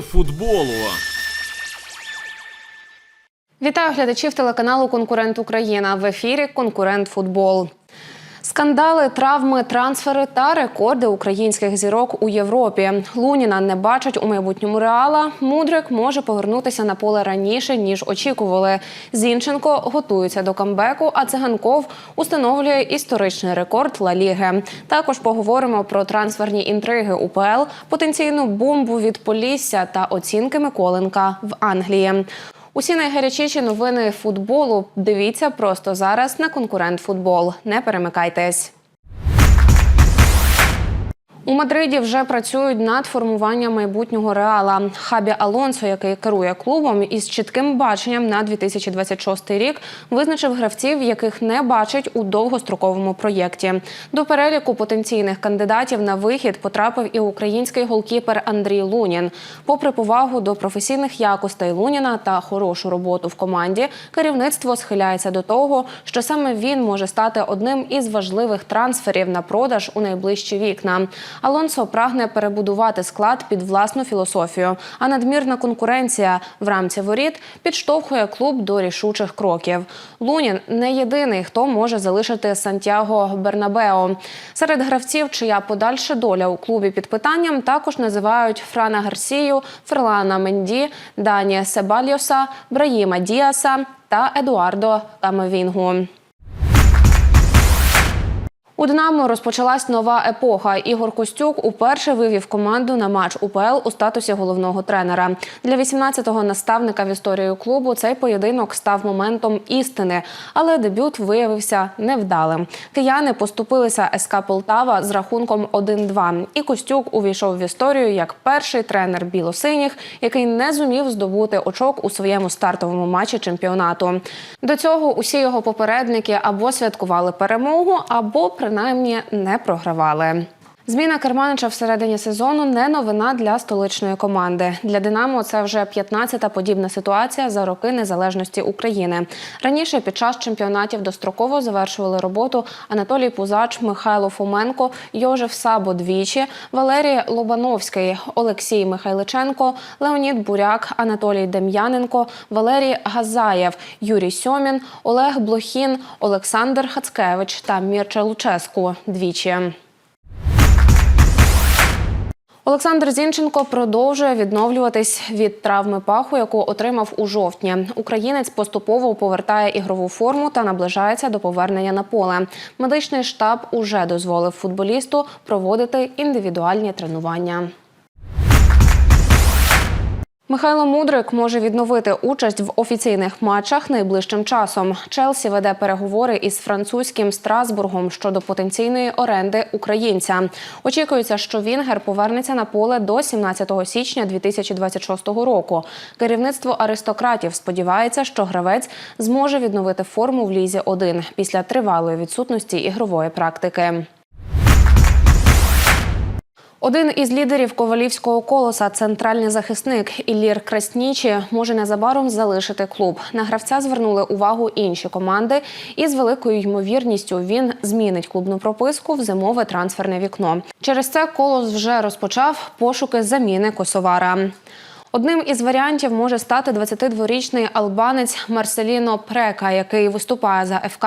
Футболу. Вітаю глядачів телеканалу Конкурент Україна в ефірі Конкурент Футбол. Скандали, травми, трансфери та рекорди українських зірок у Європі. Луніна не бачить у майбутньому реала. Мудрик може повернутися на поле раніше ніж очікували. Зінченко готується до камбеку, а циганков установлює історичний рекорд Ла Ліги. Також поговоримо про трансферні інтриги УПЛ, потенційну бомбу від Полісся та оцінки Миколенка в Англії. Усі найгарячіші новини футболу дивіться просто зараз на конкурент футбол. Не перемикайтесь. У Мадриді вже працюють над формуванням майбутнього реала. Хабі Алонсо, який керує клубом, із чітким баченням на 2026 рік, визначив гравців, яких не бачить у довгостроковому проєкті. До переліку потенційних кандидатів на вихід потрапив і український голкіпер Андрій Лунін. Попри повагу до професійних якостей Луніна та хорошу роботу в команді, керівництво схиляється до того, що саме він може стати одним із важливих трансферів на продаж у найближчі вікна. Алонсо прагне перебудувати склад під власну філософію, а надмірна конкуренція в рамці воріт підштовхує клуб до рішучих кроків. Лунін не єдиний, хто може залишити Сантьяго Бернабео. Серед гравців, чия подальша доля у клубі під питанням, також називають Франа Гарсію, Ферлана Менді, Дані Себальйоса, Браїма Діаса та Едуардо Камевінгу. У Динамо розпочалась нова епоха. Ігор Костюк уперше вивів команду на матч УПЛ у статусі головного тренера. Для 18-го наставника в історії клубу цей поєдинок став моментом істини, але дебют виявився невдалим. Кияни поступилися СК Полтава з рахунком 1-2. І Костюк увійшов в історію як перший тренер білосиніх, який не зумів здобути очок у своєму стартовому матчі чемпіонату. До цього усі його попередники або святкували перемогу, або принаймні не програвали. Зміна керманича всередині сезону не новина для столичної команди. Для Динамо це вже 15-та подібна ситуація за роки незалежності України. Раніше під час чемпіонатів достроково завершували роботу Анатолій Пузач, Михайло Фоменко, Йожеф Сабо двічі, Валерій Лобановський, Олексій Михайличенко, Леонід Буряк, Анатолій Дем'яненко, Валерій Газаєв, Юрій Сьомін, Олег Блохін, Олександр Хацкевич та Мірча Луческу двічі. Олександр Зінченко продовжує відновлюватись від травми паху, яку отримав у жовтні. Українець поступово повертає ігрову форму та наближається до повернення на поле. Медичний штаб уже дозволив футболісту проводити індивідуальні тренування. Михайло Мудрик може відновити участь в офіційних матчах найближчим часом. Челсі веде переговори із французьким Страсбургом щодо потенційної оренди українця. Очікується, що Вінгер повернеться на поле до 17 січня 2026 року. Керівництво аристократів сподівається, що гравець зможе відновити форму в лізі 1 після тривалої відсутності ігрової практики. Один із лідерів ковалівського колоса, центральний захисник Іллір Краснічі, може незабаром залишити клуб. На гравця звернули увагу інші команди, і з великою ймовірністю він змінить клубну прописку в зимове трансферне вікно. Через це колос вже розпочав пошуки заміни косовара. Одним із варіантів може стати 22-річний албанець Марселіно Прека, який виступає за ФК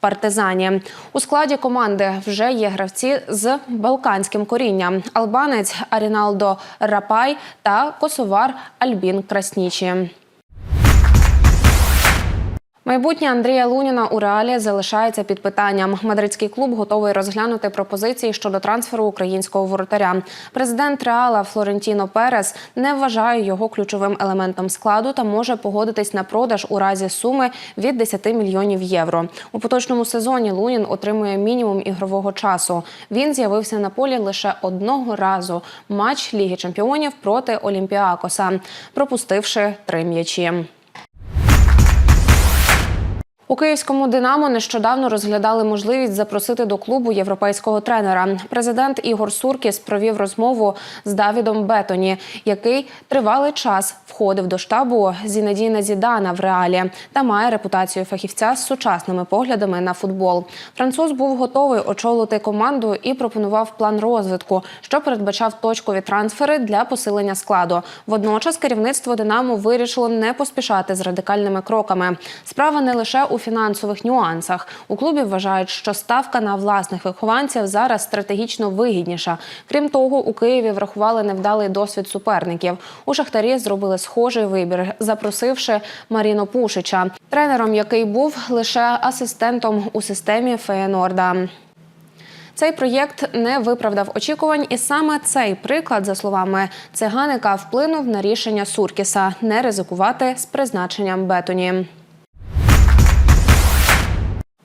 партизані. У складі команди вже є гравці з балканським корінням: албанець Аріналдо Рапай та косовар Альбін Краснічі. Майбутнє Андрія Луніна у реалі залишається під питанням. Мадридський клуб готовий розглянути пропозиції щодо трансферу українського воротаря. Президент Реала Флорентіно Перес не вважає його ключовим елементом складу та може погодитись на продаж у разі суми від 10 мільйонів євро. У поточному сезоні Лунін отримує мінімум ігрового часу. Він з'явився на полі лише одного разу матч Ліги Чемпіонів проти Олімпіакоса, пропустивши три м'ячі. У київському Динамо нещодавно розглядали можливість запросити до клубу європейського тренера. Президент Ігор Суркіс провів розмову з Давідом Бетоні, який тривалий час входив до штабу Зінедіна Зідана в реалі та має репутацію фахівця з сучасними поглядами на футбол. Француз був готовий очолити команду і пропонував план розвитку, що передбачав точкові трансфери для посилення складу. Водночас керівництво Динамо вирішило не поспішати з радикальними кроками. Справа не лише у фінансових нюансах. У клубі вважають, що ставка на власних вихованців зараз стратегічно вигідніша. Крім того, у Києві врахували невдалий досвід суперників. У Шахтарі зробили схожий вибір, запросивши Маріно Пушича, тренером, який був лише асистентом у системі Феєнорда. Цей проєкт не виправдав очікувань, і саме цей приклад, за словами циганика, вплинув на рішення Суркіса не ризикувати з призначенням Бетоні.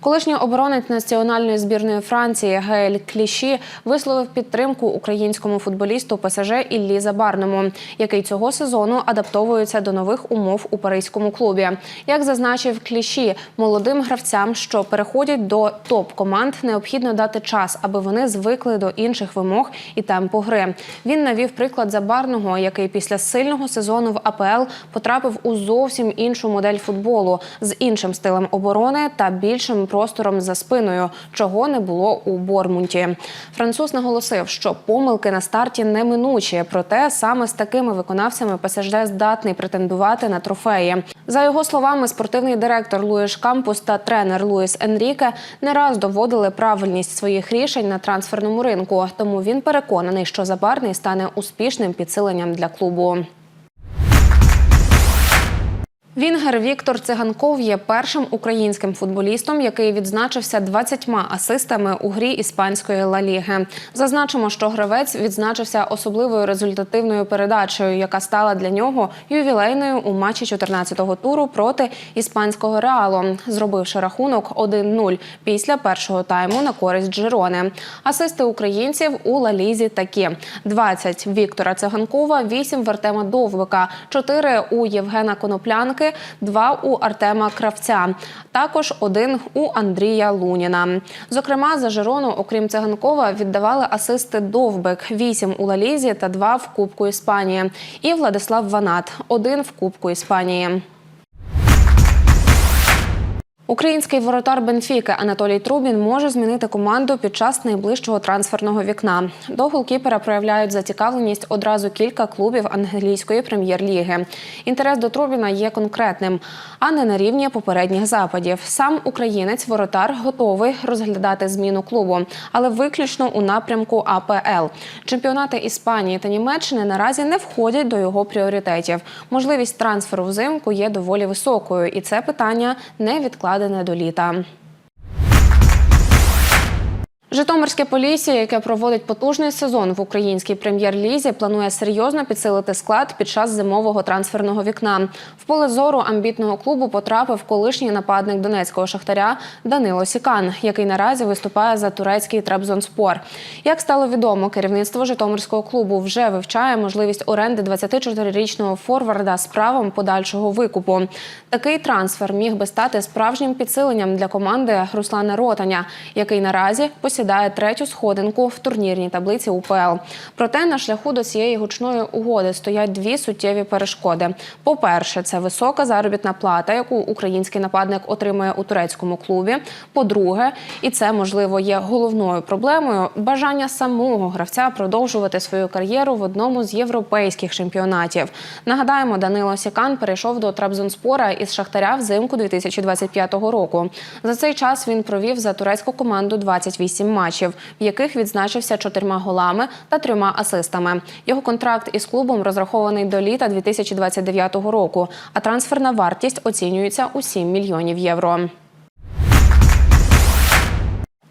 Колишній оборонець національної збірної Франції Гель Кліші висловив підтримку українському футболісту ПСЖ Іллі Забарному, який цього сезону адаптовується до нових умов у паризькому клубі. Як зазначив Кліші, молодим гравцям, що переходять до топ-команд, необхідно дати час, аби вони звикли до інших вимог і темпу гри. Він навів приклад Забарного, який після сильного сезону в АПЛ потрапив у зовсім іншу модель футболу з іншим стилем оборони та більшим простором за спиною, чого не було у Бормунті. Француз наголосив, що помилки на старті неминучі, проте саме з такими виконавцями ПСЖ здатний претендувати на трофеї. За його словами, спортивний директор Луїш Кампус та тренер Луїс Енріке не раз доводили правильність своїх рішень на трансферному ринку. Тому він переконаний, що Забарний стане успішним підсиленням для клубу. Вінгер Віктор Циганков є першим українським футболістом, який відзначився 20 асистами у грі іспанської Ла Ліги. Зазначимо, що гравець відзначився особливою результативною передачею, яка стала для нього ювілейною у матчі 14-го туру проти іспанського реалу, зробивши рахунок 1-0 після першого тайму на користь Джирони. Асисти українців у Ла Лізі такі: 20 Віктора Циганкова, 8 в Артема Довбика, 4 у Євгена Коноплянки два у Артема Кравця, також один у Андрія Луніна. Зокрема, за Жирону, окрім циганкова, віддавали асисти Довбик, вісім у Лалізі та два в Кубку Іспанії. І Владислав Ванат, один в Кубку Іспанії. Український воротар Бенфіки Анатолій Трубін може змінити команду під час найближчого трансферного вікна. До голкіпера проявляють зацікавленість одразу кілька клубів англійської прем'єр-ліги. Інтерес до Трубіна є конкретним, а не на рівні попередніх западів. Сам українець воротар готовий розглядати зміну клубу, але виключно у напрямку АПЛ. Чемпіонати Іспанії та Німеччини наразі не входять до його пріоритетів. Можливість трансферу взимку є доволі високою, і це питання не відкладене до літа. Житомирське Полісся, яке проводить потужний сезон в українській прем'єр-лізі, планує серйозно підсилити склад під час зимового трансферного вікна. В поле зору амбітного клубу потрапив колишній нападник донецького шахтаря Данило Сікан, який наразі виступає за турецький Трабзонспор. Як стало відомо, керівництво Житомирського клубу вже вивчає можливість оренди 24-річного форварда з правом подальшого викупу. Такий трансфер міг би стати справжнім підсиленням для команди Руслана Ротаня, який наразі посідає сідає третю сходинку в турнірній таблиці УПЛ. Проте на шляху до цієї гучної угоди стоять дві суттєві перешкоди. По-перше, це висока заробітна плата, яку український нападник отримує у турецькому клубі. По-друге, і це можливо є головною проблемою бажання самого гравця продовжувати свою кар'єру в одному з європейських чемпіонатів. Нагадаємо, Данило Сікан перейшов до Трабзонспора із Шахтаря взимку 2025 року. За цей час він провів за турецьку команду 28 матчів, в яких відзначився чотирма голами та трьома асистами. Його контракт із клубом розрахований до літа 2029 року, а трансферна вартість оцінюється у 7 мільйонів євро.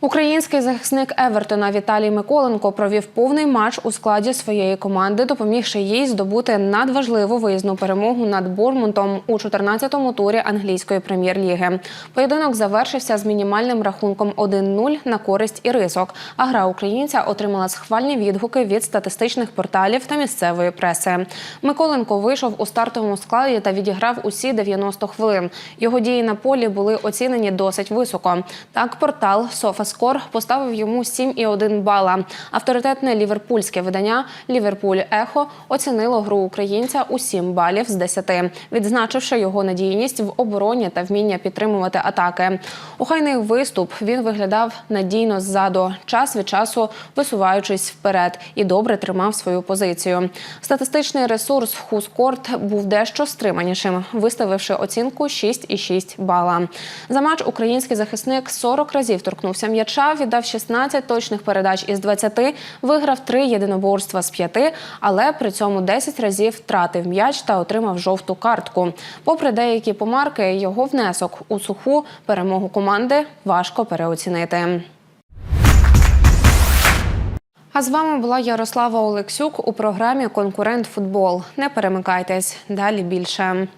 Український захисник Евертона Віталій Миколенко провів повний матч у складі своєї команди, допомігши їй здобути надважливу виїзну перемогу над Бормунтом у 14-му турі англійської прем'єр-ліги. Поєдинок завершився з мінімальним рахунком 1-0 на користь ірисок. А гра українця отримала схвальні відгуки від статистичних порталів та місцевої преси. Миколенко вийшов у стартовому складі та відіграв усі 90 хвилин. Його дії на полі були оцінені досить високо. Так, портал SofaScore поставив йому 7,1 бала. Авторитетне ліверпульське видання Ліверпуль Ехо оцінило гру українця у 7 балів з 10, відзначивши його надійність в обороні та вміння підтримувати атаки. Охайний виступ він виглядав надійно ззаду, час від часу висуваючись вперед і добре тримав свою позицію. Статистичний ресурс Хускорт був дещо стриманішим, виставивши оцінку 6,6 бала. За матч український захисник 40 разів торкнувся м'яча, віддав 16 точних передач із 20, виграв 3 єдиноборства з 5, але при цьому 10 разів втратив м'яч та отримав жовту картку. Попри деякі помарки, його внесок у суху перемогу команди важко переоцінити. А з вами була Ярослава Олексюк у програмі Конкурент Футбол. Не перемикайтесь далі більше.